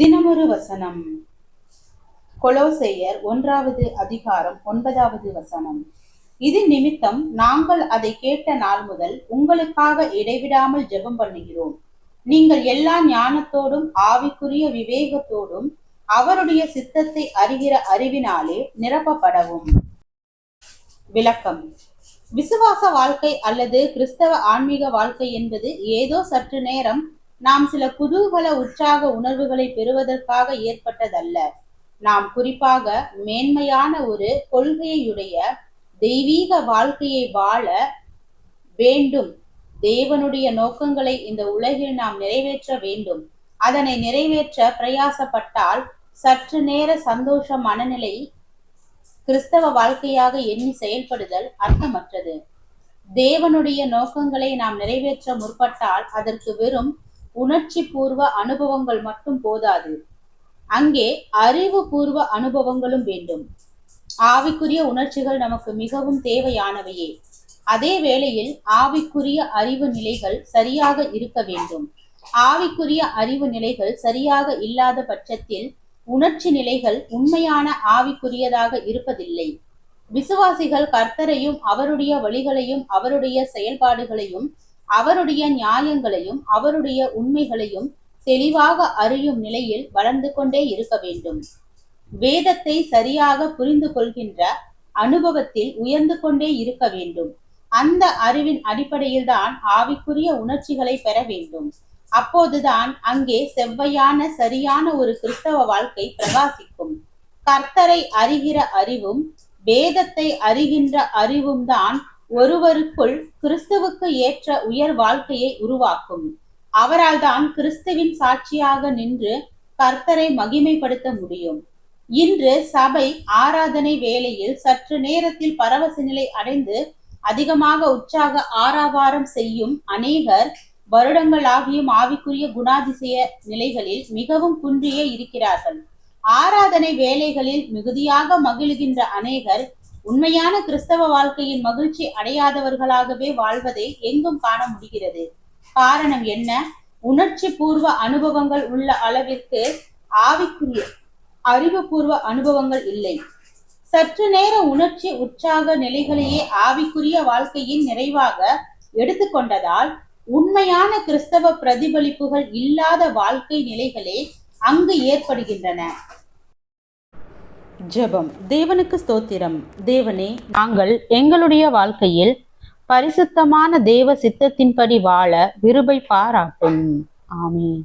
தினமொரு வசனம். கொலோசையர் ஒன்றாவது அதிகாரம் ஒன்பதாவது வசனம். இது நிமித்தம் நாங்கள் அதை கேட்ட நாள் முதல் உங்களுக்காக இடைவிடாமல் ஜெபம் பண்ணுகிறோம். நீங்கள் எல்லா ஞானத்தோடும் ஆவிக்குரிய விவேகத்தோடும் அவருடைய சித்தத்தை அறிகிற அறிவினாலே நிரப்பப்படவும். விளக்கம். விசுவாச வாழ்க்கை அல்லது கிறிஸ்தவ ஆன்மீக வாழ்க்கை என்பது ஏதோ சற்று நேரம் நாம் சில குதூகல உற்சாக உணர்வுகளை பெறுவதற்காக ஏற்பட்டதல்ல. நாம் குறிப்பாக மேன்மையான ஒரு கொள்கையுடைய தெய்வீக வாழ்க்கையை வாழ வேண்டும். தேவனுடைய நோக்கங்களை இந்த உலகில் நாம் நிறைவேற்ற வேண்டும். அதனை நிறைவேற்ற பிரயாசப்பட்டால் சற்று நேர சந்தோஷ மனநிலை கிறிஸ்தவ வாழ்க்கையாக எண்ணி செயல்படுதல் அர்த்தமற்றது. தேவனுடைய நோக்கங்களை நாம் நிறைவேற்ற முற்பட்டால் அதற்கு வெறும் உணர்ச்சி பூர்வ அனுபவங்கள் மட்டும் போதாது. அங்கே அறிவு பூர்வ அனுபவங்களும் வேண்டும். ஆவிக்குரிய உணர்ச்சிகள் நமக்கு மிகவும் தேவையானவையே. அதே வேளையில் ஆவிக்குரிய அறிவு நிலைகள் சரியாக இருக்க வேண்டும். ஆவிக்குரிய அறிவு நிலைகள் சரியாக இல்லாத பட்சத்தில் உணர்ச்சி நிலைகள் உண்மையான ஆவிக்குரியதாக இருப்பதில்லை. விசுவாசிகள் கர்த்தரையும் அவருடைய வழிகளையும் அவருடைய செயல்பாடுகளையும் அவருடைய நியாயங்களையும் அவருடைய உண்மைகளையும் தெளிவாக அறியும் நிலையில் வளர்ந்து கொண்டே இருக்க வேண்டும். வேதத்தை சரியாக புரிந்து கொள்கின்ற அனுபவத்தில் உயர்ந்து கொண்டே இருக்க வேண்டும். அந்த அறிவின் அடிப்படையில் தான் ஆவிக்குரிய உணர்ச்சிகளை பெற வேண்டும். அப்போதுதான் அங்கே செவ்வையான சரியான ஒரு கிறிஸ்தவ வாழ்க்கை பிரகாசிக்கும். கர்த்தரை அறிகிற அறிவும் வேதத்தை அறிகின்ற அறிவும் தான் ஒருவருக்குள் கிறிஸ்துவுக்கு ஏற்ற உயர் வாழ்க்கையை உருவாக்கும். அவரால் தான் கிறிஸ்துவின் சாட்சியாக நின்று கர்த்தரை மகிமைப்படுத்த முடியும். இன்று சபை ஆராதனை வேளையில் சற்று நேரத்தில் பரவச நிலை அடைந்து அதிகமாக உற்சாக ஆராவாரம் செய்யும் அநேகர் வருடங்களாகியும் ஆவிக்குரிய குணாதிசய நிலைகளில் மிகவும் குன்றியே இருக்கிறார்கள். ஆராதனை வேலைகளில் மிகுதியாக மகிழ்கின்ற அநேகர் உண்மையான கிறிஸ்தவ வாழ்க்கையின் மகிழ்ச்சி அடையாதவர்களாகவே வாழ்வதை எங்கும் காண முடிகிறது. காரணம் என்ன? உணர்ச்சி பூர்வ அனுபவங்கள் உள்ள அளவிற்கு ஆவிக்குரிய அறிவுபூர்வ அனுபவங்கள் இல்லை. சற்று நேர உணர்ச்சி உற்சாக நிலைகளையே ஆவிக்குரிய வாழ்க்கையின் நிறைவாக எடுத்துக்கொண்டதால் உண்மையான கிறிஸ்தவ பிரதிபலிப்புகள் இல்லாத வாழ்க்கை நிலைகளே அங்கு ஏற்படுகின்றன. ஜெபம். தேவனுக்கு ஸ்தோத்திரம். தேவனே நாங்கள் எங்களுடைய வாழ்க்கையில் பரிசுத்தமான தேவ சித்தத்தின்படி வாழ விருபை பாராட்டும். ஆமே